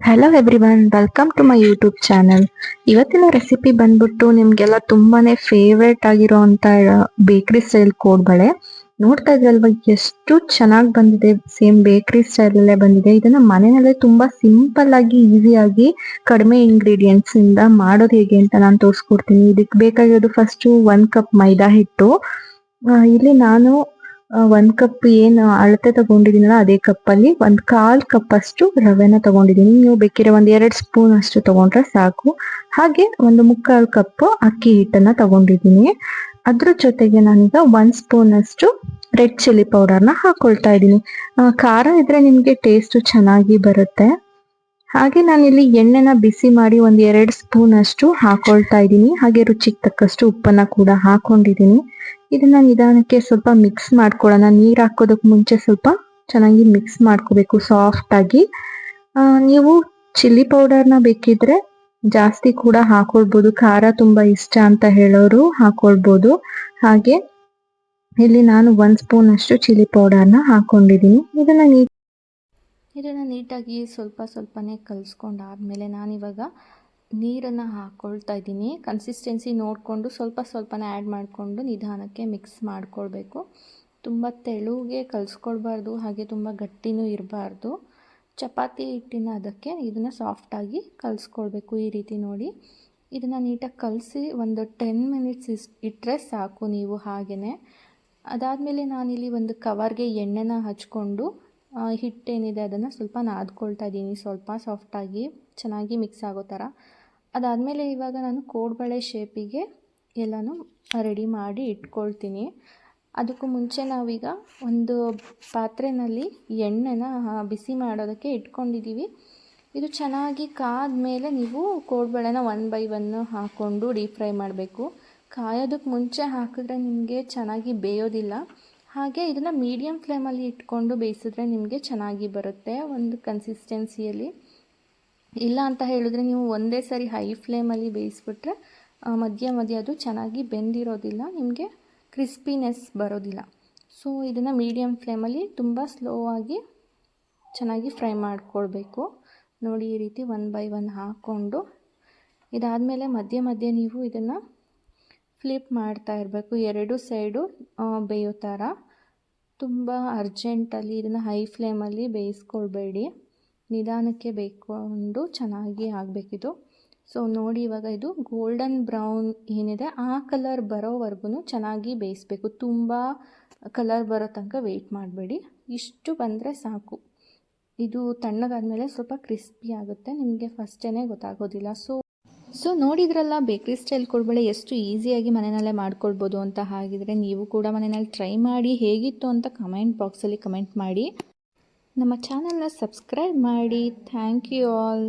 Hello everyone welcome to my YouTube channel ಇವತ್ತಿನ recipe ಬಂದ್ಬಿಟ್ಟು ನಿಮ್ಗೆಲ್ಲ ತುಂಬಾನೇ ಫೇವ್ರೇಟ್ ಆಗಿರೋಂಥ ಬೇಕರಿ ಸ್ಟೈಲ್ ಕೋಡ್ಬಳೆ ನೋಡ್ತಾ ಇದ್ರಲ್ವ, ಎಷ್ಟು ಚೆನ್ನಾಗಿ ಬಂದಿದೆ ಸೇಮ್ ಬೇಕರಿ ಸ್ಟೈಲ್ ಅಲ್ಲೇ ಬಂದಿದೆ. ಇದನ್ನ ಮನೆಯಲ್ಲೇ ತುಂಬಾ ಸಿಂಪಲ್ ಆಗಿ ಈಸಿಯಾಗಿ ಕಡಿಮೆ ಇಂಗ್ರೀಡಿಯೆಂಟ್ಸ್ ಇಂದ ಮಾಡೋದು ಹೇಗೆ ಅಂತ ನಾನು ತೋರಿಸ್ಕೊಡ್ತೀನಿ. ಇದಕ್ಕೆ ಬೇಕಾಗಿರೋದು ಫಸ್ಟ್ ಒನ್ ಕಪ್ ಮೈದಾ ಹಿಟ್ಟು. ಇಲ್ಲಿ ನಾನು ಒಂದ್ ಕಪ್ ಏನು ಅಳತೆ ತಗೊಂಡಿದೀನಲ್ಲ ಅದೇ ಕಪ್ ಅಲ್ಲಿ ಒಂದ್ ಕಾಲ್ ಕಪ್ ಅಷ್ಟು ರವೆನ ತಗೊಂಡಿದ್ದೀನಿ. ನೀವು ಬೇಕಿದ್ರೆ ಒಂದ್ ಎರಡ್ ಸ್ಪೂನ್ ಅಷ್ಟು ತಗೊಂಡ್ರೆ ಸಾಕು. ಹಾಗೆ ಒಂದು ಮುಕ್ಕಾಲ್ ಕಪ್ ಅಕ್ಕಿ ಹಿಟ್ಟನ್ನ ತಗೊಂಡಿದ್ದೀನಿ. ಅದ್ರ ಜೊತೆಗೆ ನಾನೀಗ ಒಂದ್ ಸ್ಪೂನ್ ಅಷ್ಟು ರೆಡ್ ಚಿಲ್ಲಿ ಪೌಡರ್ನ ಹಾಕೊಳ್ತಾ ಇದ್ದೀನಿ. ಖಾರ ಇದ್ರೆ ನಿಮ್ಗೆ ಟೇಸ್ಟ್ ಚೆನ್ನಾಗಿ ಬರುತ್ತೆ. ಹಾಗೆ ನಾನಿಲ್ಲಿ ಎಣ್ಣೆನ ಬಿಸಿ ಮಾಡಿ ಒಂದ್ ಎರಡ್ ಸ್ಪೂನ್ ಅಷ್ಟು ಹಾಕೊಳ್ತಾ ಇದ್ದೀನಿ. ಹಾಗೆ ರುಚಿಗೆ ತಕ್ಕಷ್ಟು ಉಪ್ಪನ್ನ ಕೂಡ ಹಾಕೊಂಡಿದ್ದೀನಿ. ಇದನ್ನ ನಿಧಾನಕ್ಕೆ ಸ್ವಲ್ಪ ಮಿಕ್ಸ್ ಮಾಡ್ಕೊಳ್ಳೋಣ. ನೀರು ಹಾಕೋದಕ್ಕೆ ಮುಂಚೆ ಸ್ವಲ್ಪ ಚೆನ್ನಾಗಿ ಮಿಕ್ಸ್ ಮಾಡ್ಕೋಬೇಕು ಸಾಫ್ಟ್ ಆಗಿ. ನೀವು ಚಿಲ್ಲಿ ಪೌಡರ್ನ ಬೇಕಿದ್ರೆ ಜಾಸ್ತಿ ಕೂಡ ಹಾಕೊಳ್ಬೋದು. ಖಾರ ತುಂಬ ಇಷ್ಟ ಅಂತ ಹೇಳೋರು ಹಾಕೊಳ್ಬೋದು. ಹಾಗೆ ಇಲ್ಲಿ ನಾನು ಒನ್ ಸ್ಪೂನ್ ಅಷ್ಟು ಚಿಲ್ಲಿ ಪೌಡರ್ನ ಹಾಕೊಂಡಿದ್ದೀನಿ. ಇದನ್ನ ನೀಟ್ ಇದನ್ನು ನೀಟಾಗಿ ಸ್ವಲ್ಪ ಸ್ವಲ್ಪನೇ ಕಲಿಸ್ಕೊಂಡಾದಮೇಲೆ ನಾನಿವಾಗ ನೀರನ್ನು ಹಾಕ್ಕೊಳ್ತಾ ಇದ್ದೀನಿ. ಕನ್ಸಿಸ್ಟೆನ್ಸಿ ನೋಡಿಕೊಂಡು ಸ್ವಲ್ಪ ಸ್ವಲ್ಪನೇ ಆ್ಯಡ್ ಮಾಡಿಕೊಂಡು ನಿಧಾನಕ್ಕೆ ಮಿಕ್ಸ್ ಮಾಡ್ಕೊಳ್ಬೇಕು. ತುಂಬ ತೆಳುಗೆ ಕಲಿಸ್ಕೊಳ್ಬಾರ್ದು, ಹಾಗೆ ತುಂಬ ಗಟ್ಟಿನೂ ಇರಬಾರ್ದು. ಚಪಾತಿ ಹಿಟ್ಟಿನ ಅದಕ್ಕೆ ಇದನ್ನು ಸಾಫ್ಟಾಗಿ ಕಲಿಸ್ಕೊಳ್ಬೇಕು ಈ ರೀತಿ ನೋಡಿ. ಇದನ್ನು ನೀಟಾಗಿ ಕಲಸಿ ಒಂದು ಟೆನ್ ಮಿನಿಟ್ಸ್ ಇಸ್ ಇಟ್ಟರೆ ಸಾಕು ನೀವು ಹಾಗೆಯೇ ಅದಾದಮೇಲೆ ನಾನಿಲ್ಲಿ ಒಂದು ಕವರ್ಗೆ ಎಣ್ಣೆನ ಹಚ್ಕೊಂಡು ಹಿಟ್ಟೇನಿದೆ ಅದನ್ನು ಸ್ವಲ್ಪ ನಾದ್ಕೊಳ್ತಾ ಇದ್ದೀನಿ. ಸ್ವಲ್ಪ ಸಾಫ್ಟಾಗಿ ಚೆನ್ನಾಗಿ ಮಿಕ್ಸ್ ಆಗೋ ಥರ ಅದಾದಮೇಲೆ ಇವಾಗ ನಾನು ಕೋಡ್ಬಳೆ ಶೇಪಿಗೆ ಎಲ್ಲನೂ ರೆಡಿ ಮಾಡಿ ಇಟ್ಕೊಳ್ತೀನಿ. ಅದಕ್ಕೂ ಮುಂಚೆ ನಾವೀಗ ಒಂದು ಪಾತ್ರೆಯಲ್ಲಿ ಎಣ್ಣೆನ ಬಿಸಿ ಮಾಡೋದಕ್ಕೆ ಇಟ್ಕೊಂಡಿದ್ದೀವಿ ಇದು ಚೆನ್ನಾಗಿ ಕಾದ ಮೇಲೆ ನೀವು ಕೋಡ್ಬಳೆನ ಒನ್ ಬೈ ಒನ್ ಹಾಕ್ಕೊಂಡು ಡೀಪ್ ಫ್ರೈ ಮಾಡಬೇಕು. ಕಾಯೋದಕ್ಕೆ ಮುಂಚೆ ಹಾಕಿದ್ರೆ ನಿಮಗೆ ಚೆನ್ನಾಗಿ ಬೇಯೋದಿಲ್ಲ. ಹಾಗೆ ಇದನ್ನು ಮೀಡಿಯಮ್ ಫ್ಲೇಮಲ್ಲಿ ಇಟ್ಕೊಂಡು ಬೇಯಿಸಿದ್ರೆ ನಿಮಗೆ ಚೆನ್ನಾಗಿ ಬರುತ್ತೆ ಒಂದು ಕನ್ಸಿಸ್ಟೆನ್ಸಿಯಲ್ಲಿ ಇಲ್ಲ ಅಂತ ಹೇಳಿದ್ರೆ ನೀವು ಒಂದೇ ಸರಿ ಹೈ ಫ್ಲೇಮಲ್ಲಿ ಬೇಯಿಸ್ಬಿಟ್ರೆ ಮಧ್ಯ ಮಧ್ಯ ಅದು ಚೆನ್ನಾಗಿ ಬೆಂದಿರೋದಿಲ್ಲ, ನಿಮಗೆ ಕ್ರಿಸ್ಪಿನೆಸ್ ಬರೋದಿಲ್ಲ. ಸೊ ಇದನ್ನು ಮೀಡಿಯಮ್ ಫ್ಲೇಮಲ್ಲಿ ತುಂಬ ಸ್ಲೋ ಆಗಿ ಚೆನ್ನಾಗಿ ಫ್ರೈ ಮಾಡಿಕೊಳ್ಬೇಕು. ನೋಡಿ, ಈ ರೀತಿ ಒನ್ ಬೈ ಒನ್ ಹಾಕ್ಕೊಂಡು, ಇದಾದಮೇಲೆ ಮಧ್ಯೆ ಮಧ್ಯೆ ನೀವು ಇದನ್ನು ಫ್ಲಿಪ್ ಮಾಡ್ತಾ ಇರಬೇಕು. ಎರಡು ಸೈಡು ಬೇಯೋ ಥರ ತುಂಬ ಅರ್ಜೆಂಟಲ್ಲಿ ಇದನ್ನು ಹೈ ಫ್ಲೇಮಲ್ಲಿ ಬೇಯಿಸ್ಕೊಳ್ಬೇಡಿ. ನಿಧಾನಕ್ಕೆ ಬೇಯ್ಕೊಂಡು ಚೆನ್ನಾಗಿ ಆಗಬೇಕಿದು. ಸೊ ನೋಡಿ ಇವಾಗ ಇದು ಗೋಲ್ಡನ್ ಬ್ರೌನ್ ಏನಿದೆ, ಆ ಕಲರ್ ಬರೋವರೆಗೂ ಚೆನ್ನಾಗಿ ಬೇಯಿಸ್ಬೇಕು. ತುಂಬ ಕಲರ್ ಬರೋ ತನಕ ವೆಯ್ಟ್ ಮಾಡಬೇಡಿ. ಇಷ್ಟು ಬಂದರೆ ಸಾಕು. ಇದು ತಣ್ಣಗಾದ ಮೇಲೆ ಸ್ವಲ್ಪ ಕ್ರಿಸ್ಪಿ ಆಗುತ್ತೆ. ನಿಮಗೆ ಫಸ್ಟೇ ಗೊತ್ತಾಗೋದಿಲ್ಲ. ಸೊ ಸೊ ನೋಡಿದ್ರಲ್ಲ ಬೇಕ್ರಿ ಸ್ಟೈಲ್ ಕೊಡ್ಬೇಳೆ ಎಷ್ಟು ಈಸಿಯಾಗಿ ಮನೆಯಲ್ಲೇ ಮಾಡ್ಕೊಳ್ಬೋದು ಅಂತ ಹಾಗಿದ್ರೆ ನೀವು ಕೂಡ ಮನೆಯಲ್ಲಿ ಟ್ರೈ ಮಾಡಿ ಹೇಗಿತ್ತು ಅಂತ ಕಮೆಂಟ್ ಬಾಕ್ಸಲ್ಲಿ ಕಮೆಂಟ್ ಮಾಡಿ. ನಮ್ಮ ಚಾನಲ್ನ ಸಬ್ಸ್ಕ್ರೈಬ್ ಮಾಡಿ. Thank you all